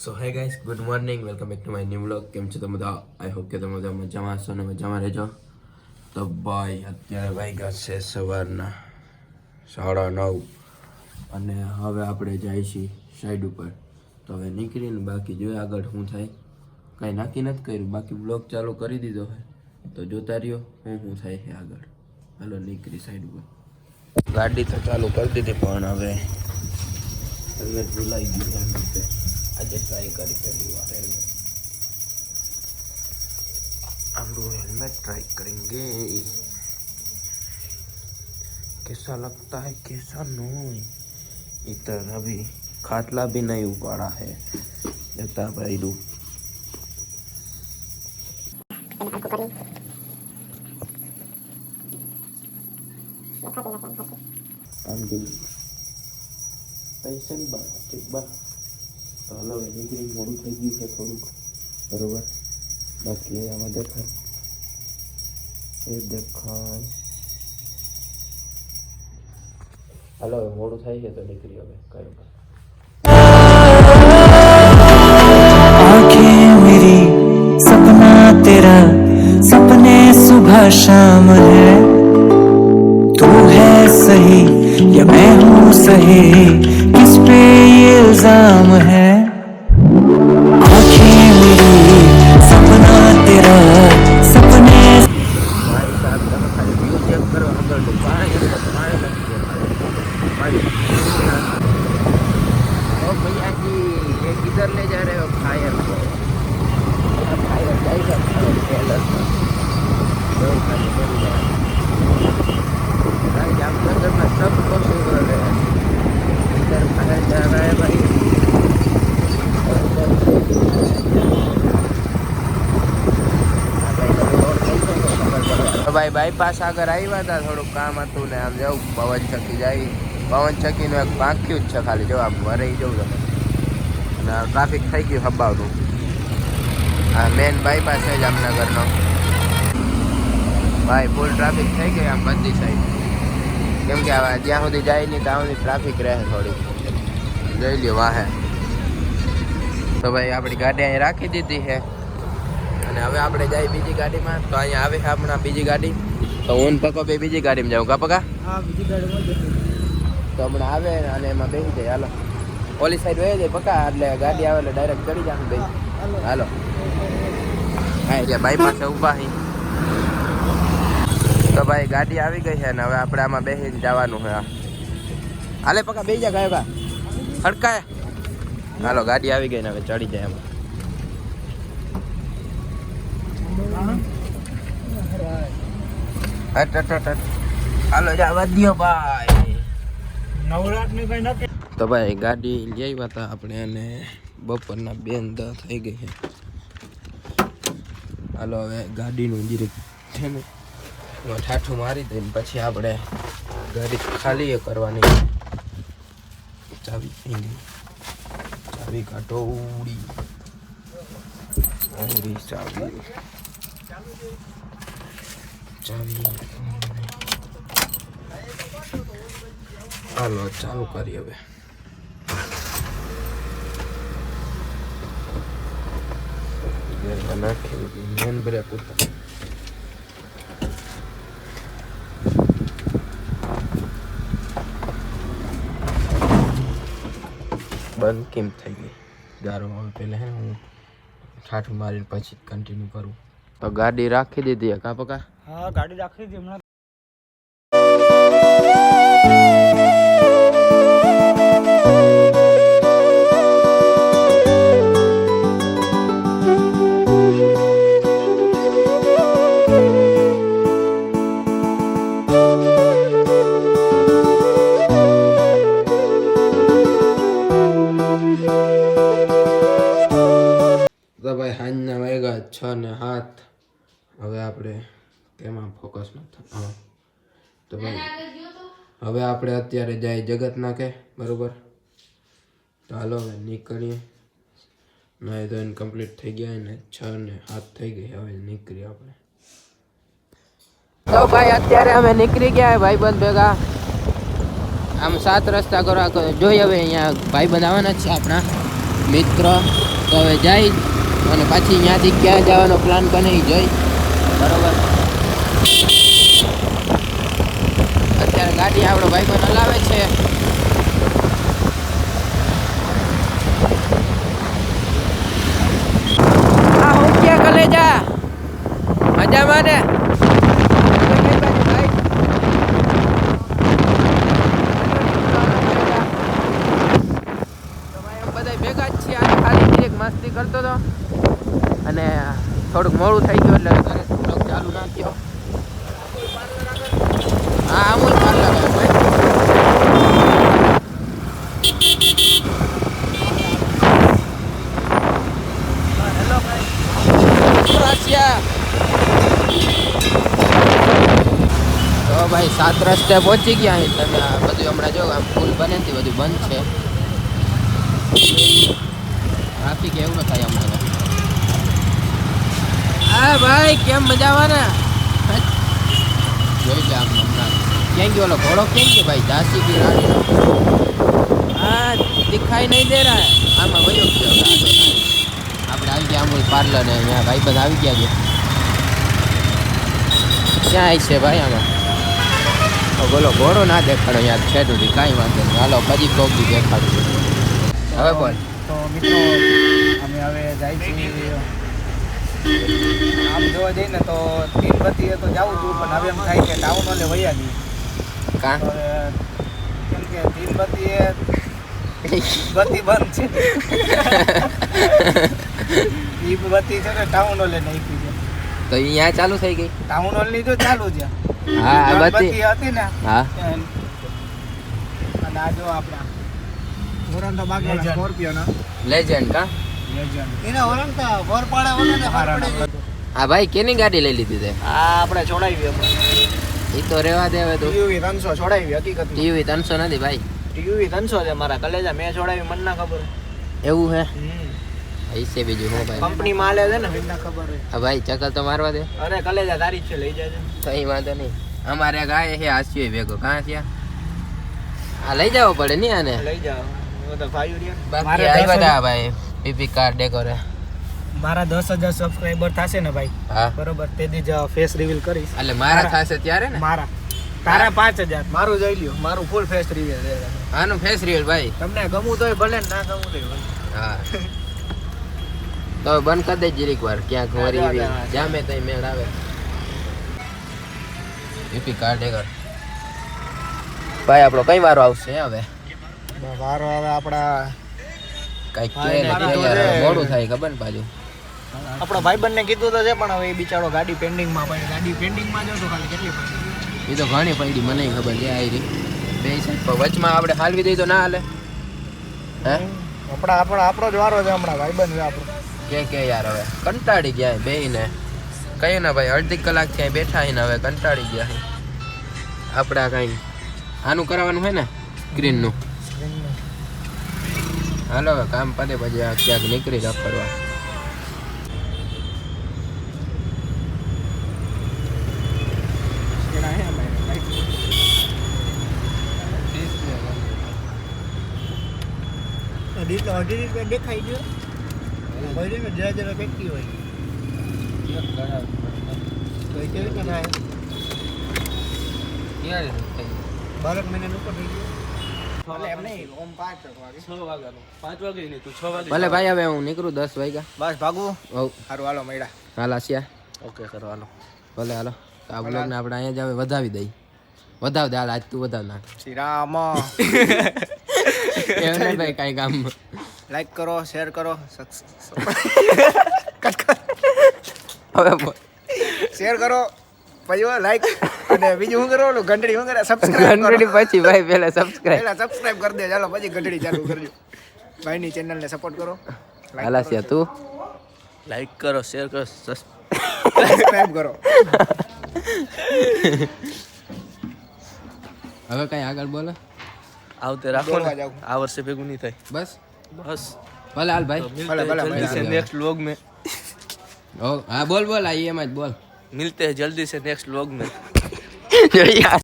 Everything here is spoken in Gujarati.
So hey guys good morning welcome back to my new blog કેમ છો તમે બધા? આઈ હોપ કે તમે બધા મજામાં હશો અને મજામાં રહેજો. તો ભાઈ, અત્યારે વાગ્યા છે સવારના સાડા નવ અને હવે આપણે છીએ સાઈડ ઉપર. તો હવે નીકળીને બાકી જોઈએ આગળ શું થાય. કાંઈ નાખી નથી કર્યું. બાકી બ્લોગ ચાલુ કરી દીધો હોય તો જોતા રહ્યો હું શું થાય છે આગળ. હાલો, નીકળી સાઈડ ઉપર. ગાડી તો ચાલુ કરી દીધી, પણ હવે હેલ્મેટ ભૂલાઈ ગયું આજે ટ્રાય કરી પહેલી વાર હેલ્મેટ हम लोग हेलमेट ट्राई करेंगे कैसा लगता है कैसा नहीं इधर अभी खाटला भी नहीं उपाड़ा है जता भाई दू આમ બી પૈસાની બહાર ઠીક બા તો હલો નીકળી મોડું થઈ ગયું છે થોડુંક બરોબર બાકી આમાં દેખાય એ દેખાય હાલો હવે મોડું થાય છે તો નીકળી હવે કયું आंखें मेरी सपना तेरा सपने सुबह शाम है तू है सही या मैं हूँ सही किस पे ये इल्जाम है ભાઈ બાયપાસ આગળ આવ્યા હતા થોડુંક કામ હતું ને આમ જવું, પવન ચકી જાય. પવન ચકીનું એક પાંખ્યું જ છે ખાલી, જો આમ વરાઈ જવું તમે અને ટ્રાફિક થઈ ગયું હબાવનું. આ મેન બાયપાસ છે જામનગરનો. ભાઈ ફૂલ ટ્રાફિક થઈ ગઈ આમ બધી સાઈડ કેમ કે હવે જ્યાં સુધી જાય નહીં, ત્યાં સુધી ટ્રાફિક રહે થોડી. જોઈ લ્યો વાહે. તો ભાઈ, આપણી ગાડી અહીં રાખી દીધી છે. અને હવે આપણે જાય બીજી ગાડીમાં. તો અહીંયા આવે હમણાં બીજી ગાડી. તો હું પકો બે બીજી ગાડીમાં જાઉં. કા પકા? તો હમણાં આવે અને એમાં બેસી જાય. હાલો. ઓલી સાઈડ વહી જાય પકા? એટલે ગાડી આવે એટલે ડાયરેક્ટ ચડી જાવ બે હાલો. હા એટલે બાઈ પાસે ઊભા હી. તો ભાઈ ગાડી આવી ગઈ છે ને હવે આપણે આમાં બેસીને જવાનું છે. હાલે પકા બે જા ગાય હડકાય. હાલો ગાડી આવી ગઈ ને હવે ચડી જાય એમાં. તો ભાઈ, ગાડી લઈ આવ્યા હતા આપણે અને બપોરના બેન દ થઈ ગઈ છે. હાલો, હવે ગાડીનું જીરીક છે ને ઠાઠું મારી દઈને પછી આપણે ગાડી ખાલી કરવાની. ચાવી. ચાવી કાઢો ઉડી ચાવી. ચાવી હાલો ચાલુ કરી હવે. ગેરમાં નાખી મેન બ્રેક ઉપર બંધ કેમ થઈ ગઈ? ગારો હવે પહેલાં, હે ને, હું ઠાઠું મારીને પછી કન્ટિન્યુ કરું. તો ગાડી રાખી દીધી કા પકા હા ગાડી રાખી દીધી હમણાં. છ ને સાત હવે આપણે તેમાં ફોકસ નથી હા. તો ભાઈ હવે આપણે અત્યારે જાય જગત નાખે બરોબર? તો હાલો હવે નીકળીએ. નહીં તો એને કમ્પ્લીટ થઈ ગયા ને છ ને હાથ થઈ ગઈ હવે નીકળીએ આપણે. તો ભાઈ અત્યારે અમે નીકળી ગયા ભાઈબંધ ભેગા. આમ સાત રસ્તા કરવા જોઈએ હવે અહીંયા ભાઈબંધ આવવાના જ છે આપણા મિત્ર. તો હવે જઈ અને પાછી ત્યાંથી ક્યાં જવાનો પ્લાન બને જોઈ. બરોબર. અત્યારે ગાડી આપણો ભાઈ પણ હલાવે છે. મજામાં ને બધા ભેગા જ છીએ આજે ખાલી એક મસ્તી કરતો હતો અને થોડુંક મોડું થઈ ગયું એટલે ઘરે બ્લોગ ચાલુ ના થયો હા, અમૂલ પાર્લર તો ભાઈ સાત રસ્તે પહોંચી ગયા અહીં. તમે આ બધું હમણાં જો આમ ફૂલ બને ને બધું બંધ છે. ટ્રાફિક એવડો થાય હમણાં. હા ભાઈ કેમ મજા ને જોઈ લે આમ હમણાં ક્યાં ગયો ઓલો ઘોડો? ક્યાં ગયો ભાઈ? ઝાંસી કી રાણી? હા દેખાય નહીં દે રહા આમાં વયો ગયો. આપણે આવી ગયા અમૂલ પાર્લર ને અહીંયા ભાઈ બધા આવી ગયા છે. ક્યાં આવી છે ભાઈ આમાં? બોલો ઘોડો ના દેખાડો યાર છે સુધી કાંઈ વાંધો નહીં. હાલો પછી કોક દેખાડું. હવે બોલ. તો મિત્રો અમે હવે જાય છીએ આમ જોવા જઈએ ને તો તીનબત્તીએ તો જવું હતું પણ હવે એમ થાય કે ટાઉન ઓલે વૈયા ગઈ કાં? કેમ કે તીનબત્તીએ બત્તી બંધ છે. ઈ બત્તી છે ને ટાઉન ઓલે નાખી છે. તો અહીંયા ચાલુ થઈ ગઈ? ટાઉન હોલની તો ચાલુ છે. હા બત્તી હતી ને હા. અને આ જો આપણા. મોરંદા બાગવાળા સ્કોર્પિયો ના લેજેન્ડ કા? આ ભાઈ કેની ગાડી લઈ લીધી તે? આ આપણે છોડાવી એ તો રેવા દે હવે તો. ટીવી ત્રણસો છોડાવી હકીકત ટીવી ત્રણસો નથી ભાઈ. ટીવી ત્રણસો છે મારા કલેજા મેં છોડાવી મને ના ખબર. એવું હે? પૈસે બીજું હું ભાઈ? કંપની માલે છે ને? મને ખબર હોય. હા ભાઈ ચકલ તો મારવા દે. અરે કલેજા તારી જ છે લઈ જાય કઈ વાંધો નહીં. અમારે ગાય હે હાસ્યો ભેગો. કાં છે? આ લઈ જાવો પડે ને આને? લઈ જાઓ. તો ભાઈ બાકી મારે આવ્યા હતા ભાઈ. પીપી કાર ડેકોરે મારા દસ હજાર સબસ્ક્રાઈબર થશે ને ભાઈ. હા. બરોબર તે જ ફેસ રિવીલ કરીશ. એટલે મારા થશે ત્યારે ને? મારા. તારા પાંચ હજાર. મારું જોઈ લ્યો. મારું ફૂલ ફેસ રિવીલ આનું ફેસ રિવીલ ભાઈ. તમને ગમું તોય ભલે ને ના ગમું તોય હા. તો બંધ કરી દે જીરીક વાર. ક્યાંક વરી જામે તઈ મેળ આવે. પીપી કાર ડેકોર ભાઈ આપણો કઈ વારો આવશે હવે? વારો આવે આપણા કંઈક કે મોડું થાય ખબર ને પાછું. આપણો ભાઈ બંને કીધું તો છે પણ હવે એ બિચારો ગાડી પેન્ડિંગમાં પડી. ગાડી પેન્ડિંગમાં જો તો ખાલી કેટલી પડી? એ તો ઘણી પડી મને ખબર છે આ રહી બે સાહેબ વચમાં આપણે હાલવી દઈએ તો ના હાલે. હે? આપણા આપણો આપણો જ વારો છે હમણાં ભાઈબંધ છે આપણો. કે કે યાર હવે? કંટાળી ગયા બે ને કયું ને ભાઈ અડધી કલાકથી બેઠા ને હવે કંટાળી ગયા હે આપણા કઈ. આનું કરાવવાનું હોય ને? સ્ક્રીનનું. હાલો હવે કામ પતે પછી આ ક્યાંક નીકળી જાવ ફરવા. દેખાઈ ગયો. ભાઈ ને જરા જરા બેઠી હોય. તો કેવી રીતે બારક મહિના ઉપર થઈ ગયો. ભલે ભાઈ હવે હું નીકળું દસ વાગ્યા. બસ ભાગુ. હવ. સારું હાલો મળ્યા. હાલ આસિયા ઓકે સર હાલો. ભલે હાલો. આ બ્લોગ ને આપણે અહીંયા જ હવે વધાવી દઈ વધાવ દે હાલ આજ તું વધાવ નાખ. શ્રી રામ એમને ભાઈ કાંઈ કામ. લાઈક કરો શેર કરો હવે પછી ઓ લાઈક અને બીજું શું કરો ઓલું ઘંટડી શું કરે સબસ્ક્રાઇબ ઘંટડી પછી ભાઈ પહેલા સબસ્ક્રાઇબ પહેલા સબસ્ક્રાઇબ કરી દે ચાલો પછી ઘંટડી ચાલુ કરજો ભાઈની ચેનલને સપોર્ટ કરો હાલા છે તું લાઈક કરો શેર કરો સબસ્ક્રાઇબ કરો હવે કઈ આગળ બોલો આવતે રાખો ને આ વર્ષે ભેગું નહીં થાય બસ બસ ભલે હાલ ભાઈ ભલે ભલે નેક્સ્ટ વ્લોગ મે હા બોલ બોલ આ એમ જ બોલ मिलते हैं जल्दी से नेक्स्ट व्लॉग में